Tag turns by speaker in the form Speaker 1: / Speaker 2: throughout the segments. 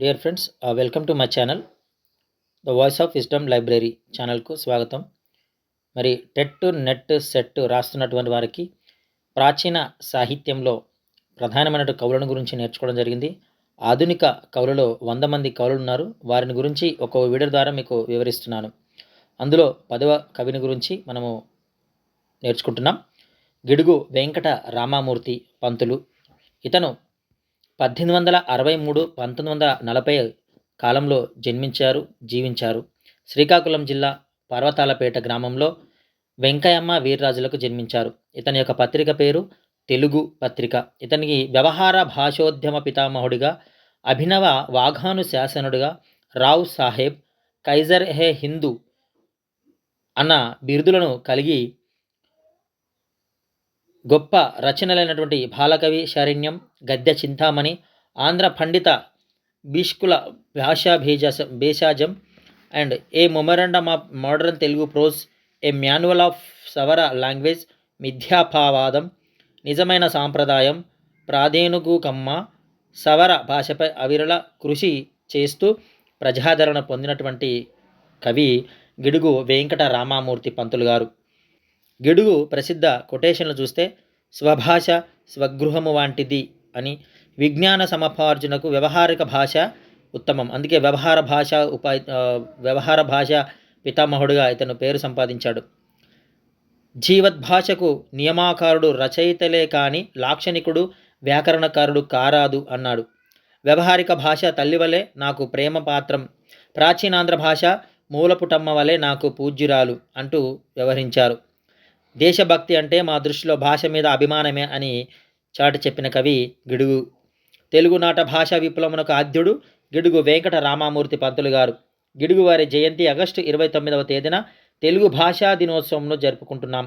Speaker 1: Dear friends welcome to my channel the voice of wisdom library ఛానల్కు స్వాగతం. మరి TET net set రాస్తున్నటువంటి వారికి ప్రాచీన సాహిత్యంలో ప్రధానమైన కవులను గురించి నేర్చుకోవడం జరిగింది. ఆధునిక కవులలో వంద మంది కవులు ఉన్నారు వారిని గురించి ఒక వీడియో ద్వారా మీకు వివరిస్తున్నాను. అందులో పదవ కవిని గురించి మనము నేర్చుకుంటున్నాం. గిడుగు వెంకట రామామూర్తి పంతులు. ఇతను పద్దెనిమిది వందల అరవై మూడు పంతొమ్మిది వందల నలభై కాలంలో జన్మించారు జీవించారు. శ్రీకాకుళం జిల్లా పర్వతాలపేట గ్రామంలో వెంకయ్యమ్మ వీర్రాజులకు జన్మించారు. ఇతని యొక్క పత్రిక పేరు తెలుగు పత్రిక. ఇతనికి వ్యవహార భాషోద్యమ పితామహుడిగా అభినవ వాఘాను శాసనుడిగా రావ్ సాహెబ్ కైజర్ హే హిందూ అన్న బిరుదులను కలిగి గొప్ప రచనలైనటువంటి బాలకవి శారణ్యం గద్య చింతామణి ఆంధ్ర పండిత భీష్కుల భాషా భేజాస భేషాజం and a memorandum of modern Telugu prose a manual of Savara language మిథ్యాభావాదం నిజమైన సాంప్రదాయం ప్రాధేనుగుకమ్మ సవర భాషపై అవిరళ కృషి చేస్తూ ప్రజాదరణ పొందినటువంటి కవి గిడుగు వెంకట రామామూర్తి పంతులు గారు. గిడుగు ప్రసిద్ధ కొటేషన్లు చూస్తే స్వభాష స్వగృహము వంటిది అని విజ్ఞాన సమపార్జునకు వ్యవహారిక భాష ఉత్తమం. అందుకే వ్యవహార భాష ఉపా వ్యవహార భాష పితామహుడుగా ఇతను పేరు సంపాదించాడు. జీవద్భాషకు నియమాకారుడు రచయితలే కాని లాక్షణికుడు వ్యాకరణకారుడు కారాదు అన్నాడు. వ్యవహారిక భాష తల్లివలే నాకు ప్రేమ పాత్రం ప్రాచీనాంధ్ర భాష మూలపుటమ్మ వలె నాకు పూజ్యురాలు అంటూ వ్యవహరించారు. దేశభక్తి అంటే మా దృష్టిలో భాష మీద అభిమానమే అని చాటి చెప్పిన కవి గిడుగు. తెలుగునాట భాషా విప్లవమునకు ఆద్యుడు గిడుగు వెంకట రామామూర్తి పంతులు గారు. గిడుగు వారి జయంతి ఆగస్టు ఇరవై తొమ్మిదవ తేదీన తెలుగు భాషా దినోత్సవంను జరుపుకుంటున్నాం.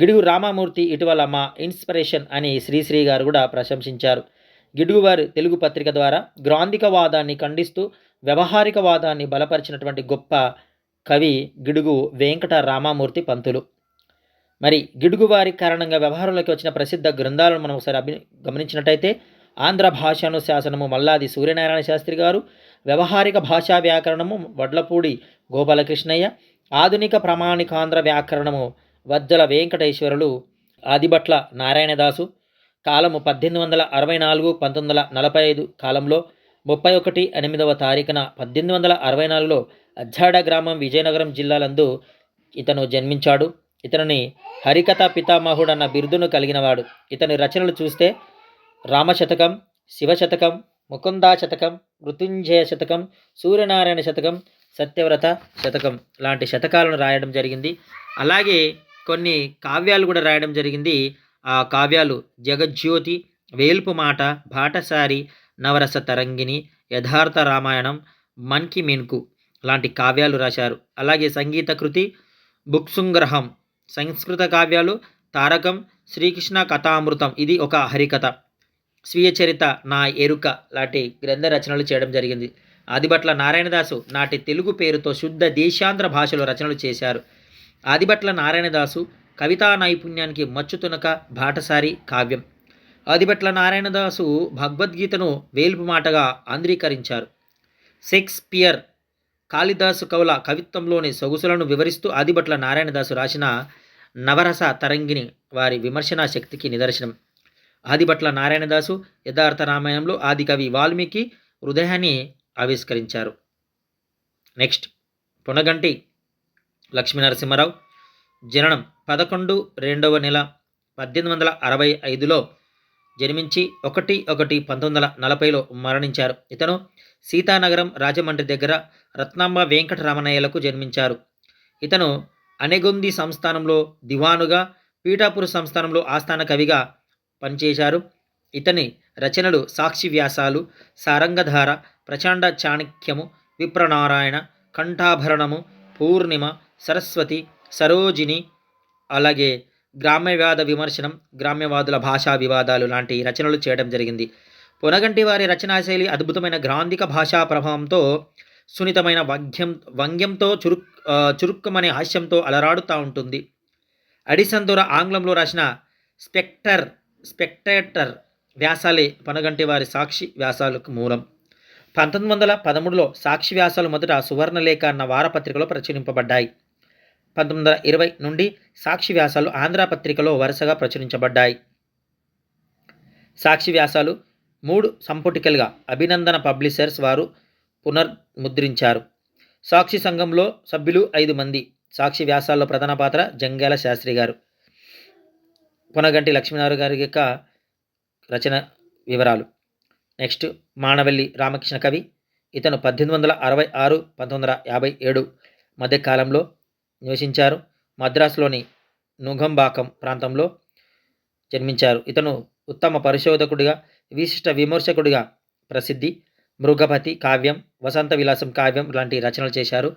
Speaker 1: గిడుగు రామామూర్తి ఇటీవల మా ఇన్స్పిరేషన్ అని శ్రీశ్రీ గారు కూడా ప్రశంసించారు. గిడుగువారి తెలుగు పత్రిక ద్వారా గ్రాంధికవాదాన్ని ఖండిస్తూ వ్యవహారికవాదాన్ని బలపరిచినటువంటి గొప్ప కవి గిడుగు వెంకట రామామూర్తి పంతులు. మరి గిడుగువారి కారణంగా వ్యవహారంలోకి వచ్చిన ప్రసిద్ధ గ్రంథాలను మనం ఒకసారి అభి గమనించినట్టయితే ఆంధ్ర భాషాను శాసనము మల్లాది సూర్యనారాయణ శాస్త్రి గారు వ్యవహారిక భాషా వ్యాకరణము వడ్లపూడి గోపాలకృష్ణయ్య ఆధునిక ప్రామాణికాంధ్ర వ్యాకరణము వజ్జల వెంకటేశ్వరులు ఆదిభట్ల నారాయణదాసు కాలము పద్దెనిమిది వందల అరవై నాలుగు పంతొమ్మిది వందల నలభై ఐదు కాలంలో ముప్పై ఒకటి ఎనిమిదవ తారీఖున పద్దెనిమిది వందల అరవై నాలుగులో అజ్జాడ గ్రామం విజయనగరం జిల్లాలందు ఇతను జన్మించాడు. ఇతనిని హరికథ పితామహుడు అన్న బిరుదును కలిగినవాడు. ఇతని రచనలు చూస్తే రామశతకం శివశతకం ముకుందా శతకం మృత్యుంజయ శతకం సూర్యనారాయణ శతకం సత్యవ్రత శతకం లాంటి శతకాలను రాయడం జరిగింది. అలాగే కొన్ని కావ్యాలు కూడా రాయడం జరిగింది. ఆ కావ్యాలు జగజ్యోతి వేల్పు మాట బాటసారి నవరస తరంగిణి యథార్థ రామాయణం మన్కి మెన్కు లాంటి కావ్యాలు రాశారు. అలాగే సంగీత కృతి బుక్సుంగ్రహం సంస్కృత కావ్యాలు తారకం శ్రీకృష్ణ కథామృతం. ఇది ఒక హరికథ. స్వీయ చరిత నా ఎరుక లాంటి గ్రంథ రచనలు చేయడం జరిగింది. ఆదిభట్ల నారాయణదాసు నాటి తెలుగు పేరుతో శుద్ధ దేశాంధ్ర భాషలో రచనలు చేశారు. ఆదిభట్ల నారాయణదాసు కవితా నైపుణ్యానికి మచ్చుతునక బాటసారి కావ్యం. ఆదిభట్ల నారాయణదాసు భగవద్గీతను వేల్పు మాటగా ఆంధ్రీకరించారు షేక్స్పియర్ కాళిదాసు కవుల కవిత్వంలోని సొగుసులను వివరిస్తూ ఆదిభట్ల నారాయణదాసు రాసిన నవరస తరంగిణి వారి విమర్శనా శక్తికి నిదర్శనం. ఆదిభట్ల నారాయణదాసు యథార్థ రామాయణంలో ఆదికవి వాల్మీకి హృదయాన్ని ఆవిష్కరించారు. నెక్స్ట్ పునగంటి లక్ష్మీనరసింహారావు జననం పదకొండు రెండవ నెల పద్దెనిమిది వందల అరవై ఐదులో జన్మించి ఒకటి ఒకటి పంతొమ్మిది వందల నలభైలో మరణించారు. ఇతను సీతానగరం రాజమండ్రి దగ్గర రత్నాంబ వెంకటరమణయ్యలకు జన్మించారు. ఇతను అనెగొంది సంస్థానంలో దివానుగా పీఠాపుర సంస్థానంలో ఆస్థాన కవిగా పనిచేశారు. ఇతని రచనలు సాక్షి వ్యాసాలు సారంగధార ప్రచండ చాణక్యము విప్రనారాయణ కంఠాభరణము పూర్ణిమ సరస్వతి సరోజిని అలాగే గ్రామ్యవాద విమర్శనం గ్రామ్యవాదుల భాషా వివాదాలు లాంటి రచనలు చేయడం జరిగింది. పొనగంటి వారి రచనాశైలి అద్భుతమైన గ్రాంధిక భాషా ప్రభావంతో సున్నితమైన వాగ్యం వ్యంగ్యంతో చురుక్ చురుక్కమనే హాస్యంతో అలరాడుతూ ఉంటుంది. అడిసన్ దొర ఆంగ్లంలో రాసిన స్పెక్టర్ స్పెక్టేటర్ వ్యాసాలే పనగంటి వారి సాక్షి వ్యాసాలకు మూలం. పంతొమ్మిది వందల పదమూడులో సాక్షి వ్యాసాలు మొదట సువర్ణలేఖ అన్న వారపత్రికలో ప్రచురింపబడ్డాయి. పంతొమ్మిది వందల ఇరవై నుండి సాక్షి వ్యాసాలు ఆంధ్ర పత్రికలో వరుసగా ప్రచురించబడ్డాయి. సాక్షి వ్యాసాలు మూడు సంపుటికలుగా అభినందన పబ్లిషర్స్ వారు పునర్ముద్రించారు. సాక్షి సంఘంలో సభ్యులు ఐదు మంది సాక్షి వ్యాసాల్లో ప్రధాన పాత్ర జంగాల శాస్త్రి గారు. పునగంటి లక్ష్మీనారాయణ గారి యొక్క రచన వివరాలు. నెక్స్ట్ మానవల్లి రామకృష్ణ కవి. ఇతను పద్దెనిమిది వందల అరవై ఆరు పంతొమ్మిది వందల యాభై ఏడు మధ్యకాలంలో నివసించారు. మద్రాసులోని నుంగంబాకం ప్రాంతంలో జన్మించారు. ఇతను ఉత్తమ పరిశోధకుడిగా విశిష్ట విమర్శకుడిగా ప్రసిద్ధి మృగపతి కావ్యం వసంత విలాసం కావ్యం లాంటి రచనలు చేశారు.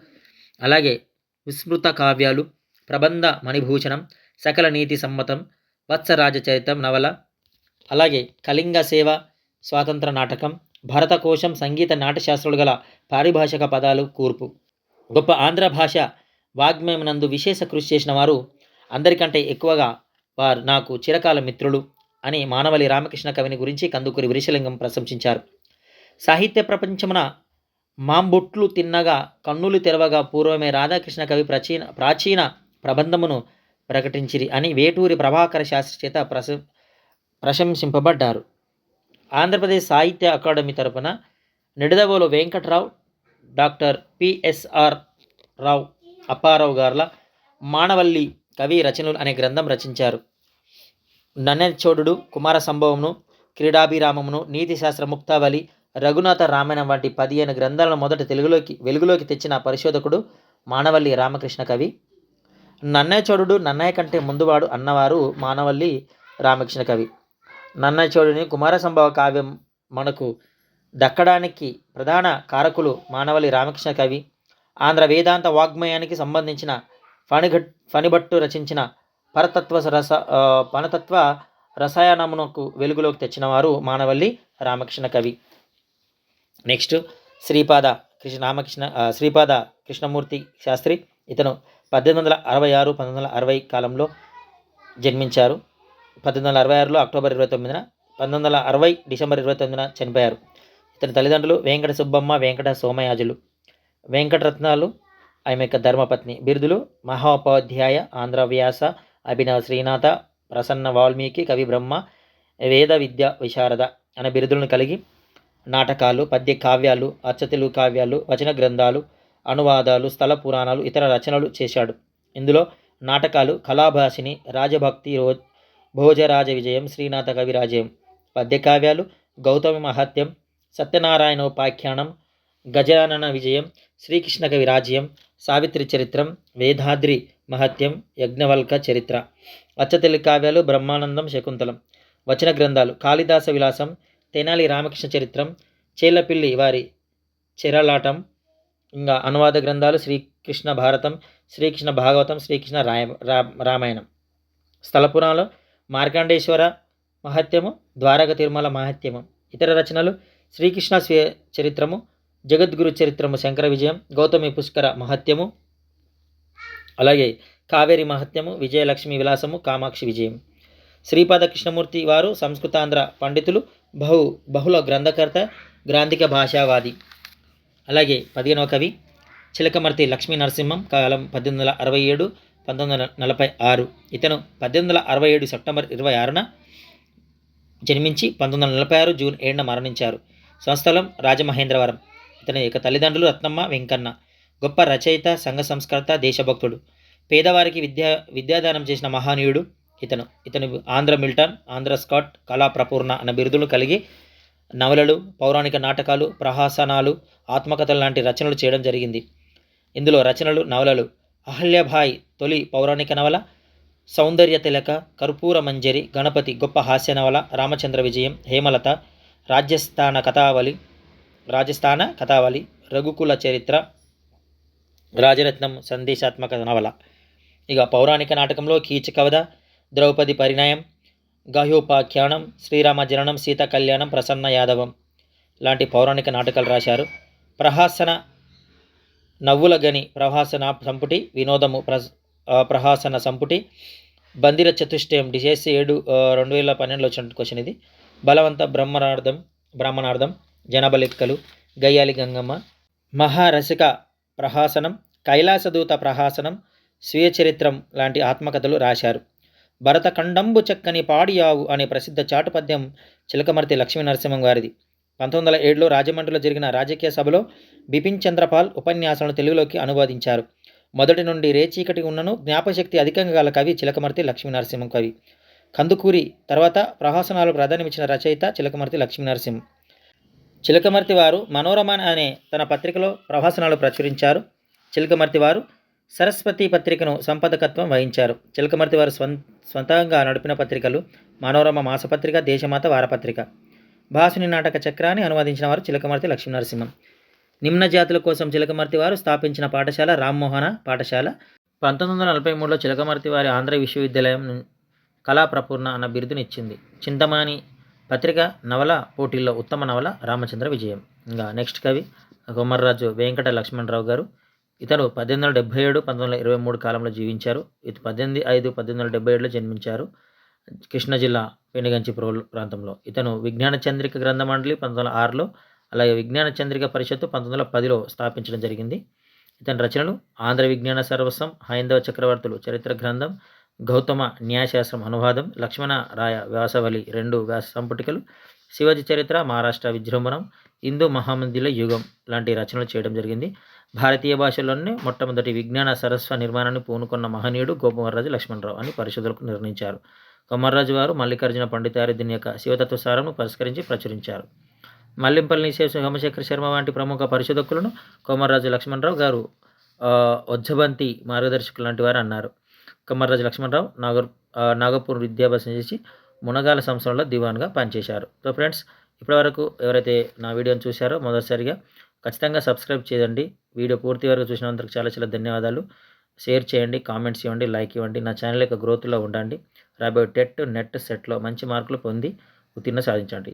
Speaker 1: అలాగే విస్మృత కావ్యాలు ప్రబంధ మణిభూషణం సకల నీతి సమ్మతం వత్సరాజ చరిత్రం నవల అలాగే కళింగ సేవ స్వాతంత్ర నాటకం భరతకోశం సంగీత నాటశాస్త్రులు గల పారిభాషిక పదాలు కూర్పు. గొప్ప ఆంధ్ర భాష వాగ్మయమునందు విశేష కృషి చేసిన వారు అందరికంటే ఎక్కువగా వారు నాకు చిరకాల మిత్రులు అని మానవలి రామకృష్ణ కవిని గురించి కందుకూరి విరిశలింగం ప్రశంసించారు. సాహిత్య ప్రపంచమున మాంబొట్లు తిన్నగా కన్నులు తెరవగా పూర్వమే రాధాకృష్ణ కవి ప్రాచీన ప్రాచీన ప్రబంధమును ప్రకటించిరి అని వేటూరి ప్రభాకర శాస్త్రి చేత ప్రశ ప్రశంసింపబడ్డారు. ఆంధ్రప్రదేశ్ సాహిత్య అకాడమీ తరపున నిడదవోలు వెంకట్రావు డాక్టర్ పిఎస్ఆర్ రావు అప్పారావు గార్ల మానవల్లి కవి రచనలు అనే గ్రంథం రచించారు. నన్నెచోడు కుమార సంభవమును క్రీడాభిరామమును నీతిశాస్త్ర ముక్తావళి రఘునాథ రామాయణం వంటి పదిహేను గ్రంథాలను మొదట తెలుగులోకి వెలుగులోకి తెచ్చిన పరిశోధకుడు మానవల్లి రామకృష్ణ కవి. నన్నయచోడుడు నన్నయ్య కంటే ముందువాడు అన్నవారు మానవల్లి రామకృష్ణ కవి. నన్నయచోడుని కుమార సంభవ కావ్యం మనకు దక్కడానికి ప్రధాన కారకులు మానవల్లి రామకృష్ణ కవి. ఆంధ్ర వేదాంత వాగ్మయానికి సంబంధించిన ఫణిఘట్ ఫణిభట్టు రచించిన పరతత్వ రస పనతత్వ పరతత్వ రసాయనమునకు వెలుగులోకి తెచ్చినవారు మానవల్లి రామకృష్ణ కవి. నెక్స్ట్ శ్రీపాద కృష్ణ రామకృష్ణ శ్రీపాద కృష్ణమూర్తి శాస్త్రి. ఇతను పద్దెనిమిది వందల అరవై ఆరు పంతొమ్మిది వందల అరవై కాలంలో జన్మించారు. పద్దెనిమిది వందల అరవై ఆరులో అక్టోబర్ ఇరవై తొమ్మిదిన పంతొమ్మిది వందల అరవై డిసెంబర్ ఇరవై తొమ్మిదిన చనిపోయారు. ఇతని తల్లిదండ్రులు వెంకట సుబ్బమ్మ వెంకట సోమయాజులు. వెంకటరత్నాలు ఆమె యొక్క ధర్మపత్ని బిరుదులు మహోపాధ్యాయ ఆంధ్ర వ్యాస అభినవ శ్రీనాథ ప్రసన్న వాల్మీకి కవి బ్రహ్మ వేద విద్య విశారద అనే బిరుదులను కలిగి నాటకాలు పద్య కావ్యాలు అచ్చతెలు కావ్యాలు వచన గ్రంథాలు అనువాదాలు స్థల పురాణాలు ఇతర రచనలు చేశాడు. ఇందులో నాటకాలు కళాభాషిని రాజభక్తి రో భోజరాజ విజయం శ్రీనాథ కవిరాజయం. పద్యకావ్యాలు గౌతమి మహత్యం సత్యనారాయణోపాఖ్యానం గజానన విజయం శ్రీకృష్ణ విరాజ్యం సావిత్రి చరిత్రం వేదాద్రి మహత్యం యజ్ఞవల్క చరిత్ర. అచ్చతెలి కావ్యాలు బ్రహ్మానందం శకుంతలం. వచన గ్రంథాలు కాళిదాస విలాసం తెనాలి రామకృష్ణ చరిత్రం చేలపిల్లి వారి చెరలాటం ఇంకా అనువాద గ్రంథాలు శ్రీకృష్ణ భారతం శ్రీకృష్ణ భాగవతం శ్రీకృష్ణ రాయ రా- రామాయణం. స్థలపురాలు మార్కాండేశ్వర మార్కండేశ్వర మహత్యము ద్వారక తిరుమల మహత్యము. ఇతర రచనలు శ్రీకృష్ణ స్వీయ చరిత్రము జగద్గురు చరిత్రము శంకర విజయం గౌతమి పుష్కర మహత్యము అలాగే కావేరి మహత్యము విజయలక్ష్మి విలాసము కామాక్షి విజయం. శ్రీపాద కృష్ణమూర్తి వారు సంస్కృతాంధ్ర పండితులు బహు బహుళ గ్రంథకర్త గ్రాంధిక భాషావాది. అలాగే పదిహేనవ కవి చిలకమర్తి లక్ష్మీ నరసింహం కాలం పద్దెనిమిది వందల అరవై ఏడు పంతొమ్మిది వందల నలభై ఆరు. ఇతను పద్దెనిమిది వందల అరవై ఏడు సెప్టెంబర్ ఇరవై ఆరున జన్మించి పంతొమ్మిది వందల నలభై ఆరు జూన్ ఏడున మరణించారు. స్వస్థలం రాజమహేంద్రవరం. ఇతని యొక్క తల్లిదండ్రులు రత్నమ్మ వెంకన్న గొప్ప రచయిత సంఘ సంస్కర్త దేశభక్తుడు. పేదవారికి విద్యా విద్యాదానం చేసిన మహానీయుడు ఇతను. ఇతను ఆంధ్ర మిల్టన్ ఆంధ్ర స్కాట్ కళా ప్రపూర్ణ అన్న బిరుదులు కలిగి నవలలు పౌరాణిక నాటకాలు ప్రహాసనాలు ఆత్మకథలు లాంటి రచనలు చేయడం జరిగింది. ఇందులో రచనలు నవలలు అహల్యభాయ్ తొలి పౌరాణిక నవల సౌందర్య తిలక కర్పూర మంజరి గణపతి గొప్ప హాస్య నవల రామచంద్ర విజయం హేమలత రాజస్థాన కథావళి రాజస్థాన కథావళి రఘుకుల చరిత్ర రాజరత్నం సందేశాత్మక నవల. ఇక పౌరాణిక నాటకంలో కీచకవధ ద్రౌపది పరిణయం గాహ్యోపాఖ్యానం శ్రీరామ జననం సీత కళ్యాణం ప్రసన్న యాదవం లాంటి పౌరాణిక నాటకాలు రాశారు. ప్రహాసన నవ్వుల గని ప్రహాసన సంపుటి వినోదము ప్ర ప్రహాసన సంపుటి బందిర చతుష్టయం డిసెస్ ఏడు రెండు వేల పన్నెండులో వచ్చిన క్వశ్చన్ ఇది. బలవంత బ్రహ్మనార్థం బ్రాహ్మణార్థం జనబలిక్కలు గయ్యాలి గంగమ్మ మహారసిక ప్రహాసనం కైలాసదూత ప్రహాసనం స్వీయ చరిత్రం లాంటి ఆత్మకథలు రాశారు. భరతఖండంబు చక్కని పాడియావు అనే ప్రసిద్ధ చాటుపద్యం చిలకమర్తి లక్ష్మీ నరసింహం గారిది. పంతొమ్మిది వందల ఏడులో రాజమండ్రిలో జరిగిన రాజకీయ సభలో బిపిన్ చంద్రపాల్ ఉపన్యాసాలను తెలుగులోకి అనువాదించారు. మొదటి నుండి రేచీకటి ఉన్నను జ్ఞాపశక్తి అధికంగా గల కవి చిలకమర్తి లక్ష్మీ నరసింహం కవి. కందుకూరి తర్వాత ప్రహాసనాలు ప్రాధాన్యమిచ్చిన రచయిత చిలకమర్తి లక్ష్మీ నరసింహం చిలకమర్తి వారు మనోరమ అనే తన పత్రికలో ప్రహాసనాలు ప్రచురించారు. చిలకమర్తి వారు సరస్వతి పత్రికను సంపాదకత్వం వహించారు. చిలకమర్తి వారు స్వం స్వంతంగా నడిపిన పత్రికలు మనోరమ మాసపత్రిక దేశమాత వారపత్రిక. భాసుని నాటక చక్రాన్ని అనువదించిన వారు చిలకమర్తి లక్ష్మీనరసింహం. నిమ్న జాతుల కోసం చిలకమర్తి వారు స్థాపించిన పాఠశాల రామ్మోహన పాఠశాల. పంతొమ్మిది వందల నలభై మూడులో చిలకమర్తి వారి ఆంధ్ర విశ్వవిద్యాలయం కళాప్రపూర్ణ కళా ప్రపూర్ణ అన్న బిరుదుని ఇచ్చింది. చింతమాని పత్రిక నవల పోటీల్లో ఉత్తమ నవల రామచంద్ర విజయం. ఇంకా నెక్స్ట్ కవి కొమర్రాజు వెంకట లక్ష్మణరావు గారు. ఇతను పద్దెనిమిది వందల డెబ్బై ఏడు పంతొమ్మిది వందల ఇరవై మూడు కాలంలో జీవించారు. ఇది పద్దెనిమిది ఐదు పద్దెనిమిది వందల డెబ్బై ఏడులో జన్మించారు. కృష్ణా జిల్లా పెనుగంచి ప్రోల్ ప్రాంతంలో. ఇతను విజ్ఞాన చంద్రిక గ్రంథ మండలి పంతొమ్మిది వందల ఆరులో అలాగే విజ్ఞాన చంద్రిక పరిషత్తు పంతొమ్మిది వందల పదిలో స్థాపించడం జరిగింది. ఇతని రచనలు ఆంధ్ర విజ్ఞాన సర్వస్వం హైందవ చక్రవర్తులు చరిత్ర గ్రంథం గౌతమ న్యాయశాస్త్రం అనువాదం లక్ష్మణ రాయ వ్యాసవలి రెండు వ్యాస సంపుటికలు శివాజీ చరిత్ర మహారాష్ట్ర విజృంభణం హిందూ మహామందిల యుగం లాంటి రచనలు చేయడం జరిగింది. భారతీయ భాషలోనే మొట్టమొదటి విజ్ఞాన సరస్వ నిర్మాణాన్ని పూనుకున్న మహనీయుడు గోపవరరాజు లక్ష్మణరావు అని పరిశోధకులు నిర్ణయించారు. కొమర్రాజు వారు మల్లికార్జున పండితారి దీని యొక్క శివతత్వ సారమును పరిష్కరించి ప్రచురించారు. మల్లింపల్లి శేష సోమశేఖర శర్మ వంటి ప్రముఖ పరిశోధకులను కొమర్రాజు లక్ష్మణరావు గారు వజ్జబంతి మార్గదర్శకులు లాంటి వారు అన్నారు. కొమర్రాజు లక్ష్మణరావు నాగర్ నాగపూర్ విద్యాభ్యాసం చేసి మునగాల సంస్థలో దివాన్గా పనిచేశారు. సో ఫ్రెండ్స్ ఇప్పటివరకు ఎవరైతే నా వీడియోని చూశారో మొదటిసారిగా ఖచ్చితంగా సబ్స్క్రైబ్ చేయండి. వీడియో పూర్తి వరకు చూసినందుకు చాలా చాలా ధన్యవాదాలు. షేర్ చేయండి కామెంట్స్ ఇవ్వండి లైక్ ఇవ్వండి. నా ఛానల్ యొక్క గ్రోత్లో ఉండండి. రాబోయే టెట్ నెట్ సెట్లో మంచి మార్కులు పొంది ఉత్తీర్ణ సాధించండి.